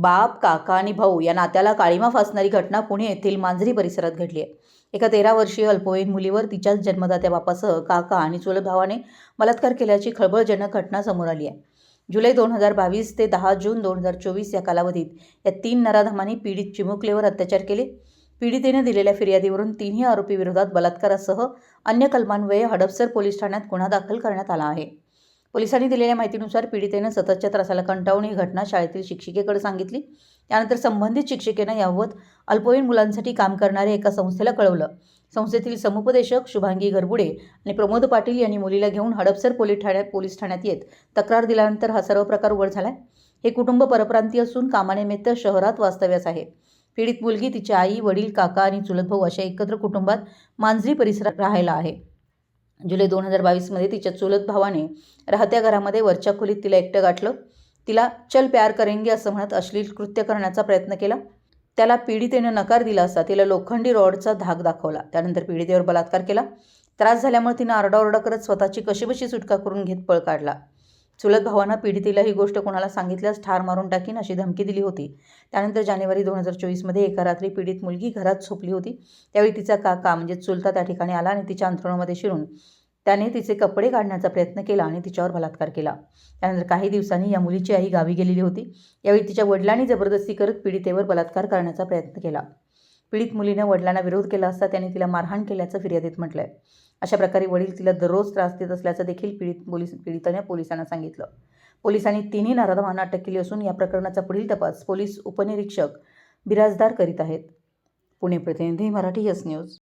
बाप काका आणि भाऊ या नात्याला काळीमा फासणारी घटना पुणे येथील मांजरी परिसरात घडली आहे. एका तेरा वर्षीय अल्पवयीन मुलीवर तिच्याच जन्मदात्या बापासह काका आणि चुलत भावाने बलात्कार केल्याची खळबळजनक घटना समोर आली आहे. जुलै दोन हजार बावीस ते दहा जून दोन हजार चोवीस या कालावधीत या तीन नराधमांनी पीडित चिमुकलेवर अत्याचार केले. पीडितेने दिलेल्या फिर्यादीवरून तिन्ही आरोपीविरोधात बलात्कारासह अन्य कलमान्वये हडपसर पोलीस ठाण्यात गुन्हा दाखल करण्यात आला आहे. पोलिसांनी दिलेल्या माहितीनुसार पीडितेनं सततच्या त्रासाला कंटाळून ही घटना शाळेतील शिक्षिकेकडे सांगितली. त्यानंतर संबंधित शिक्षिकेनं यावत अल्पवयीन मुलांसाठी काम करणाऱ्या एका संस्थेला कळवलं. संस्थेतील समुपदेशक शुभांगी घरबुडे आणि प्रमोद पाटील यांनी मुलीला घेऊन हडपसर पोलीस ठाण्यात पोलीस ठाण्यात येत. तक्रार दिल्यानंतर हा सर्व प्रकार उघड झालाय. हे कुटुंब परप्रांती असून कामानिमित्त शहरात वास्तव्यास आहे. पीडित मुलगी तिची आई वडील काका आणि चुलत भाऊ अशा एकत्र कुटुंबात मांजरी परिसरात राहायला आहे. जुलै दोन हजार बावीसमध्ये तिच्या चुलत भावाने राहत्या घरामध्ये वरच्या खोलीत तिला एकटं गाठलं. तिला चल प्यार करेंगे असं म्हणत अश्लील कृत्य करण्याचा प्रयत्न केला. त्याला पीडितेनं नकार दिला असता तिला लोखंडी रॉडचा धाक दाखवला. त्यानंतर पीडितेवर बलात्कार केला. त्रास झाल्यामुळे तिनं आरडाओरडा करत स्वतःची कशीबशी सुटका करून घेत पळ काढला. चुलत भावानं पीडितीला ही गोष्ट कोणाला सांगितल्यास ठार मारून टाकीन अशी धमकी दिली होती. त्यानंतर जानेवारी दोन हजार चोवीसमध्ये एका रात्री पीडित मुलगी घरात झोपली होती. त्यावेळी तिचा काका म्हणजे चुलता त्या ठिकाणी आला आणि तिच्या अंथरुणामध्ये शिरून त्याने तिचे कपडे काढण्याचा प्रयत्न केला आणि तिच्यावर बलात्कार केला. त्यानंतर काही दिवसांनी या मुलीची आई गावी गेलेली होती. यावेळी तिच्या वडिलांनी जबरदस्ती करत पीडितेवर बलात्कार करण्याचा प्रयत्न केला. पीडित मुलीनं वडिलांना विरोध केला असता त्याने तिला मारहाण केल्याचं फिर्यादीत आहे अशा प्रकारे वडील तिला दररोज त्रास देत असल्याचं देखील पीडित पोलीस पीडिताने पोलिसांना सांगितलं. पोलिसांनी तिन्ही नराधमांना अटक केली असून या प्रकरणाचा पुढील तपास पोलीस उपनिरीक्षक बिराजदार करीत आहेत. पुणे प्रतिनिधी मराठी यस न्यूज.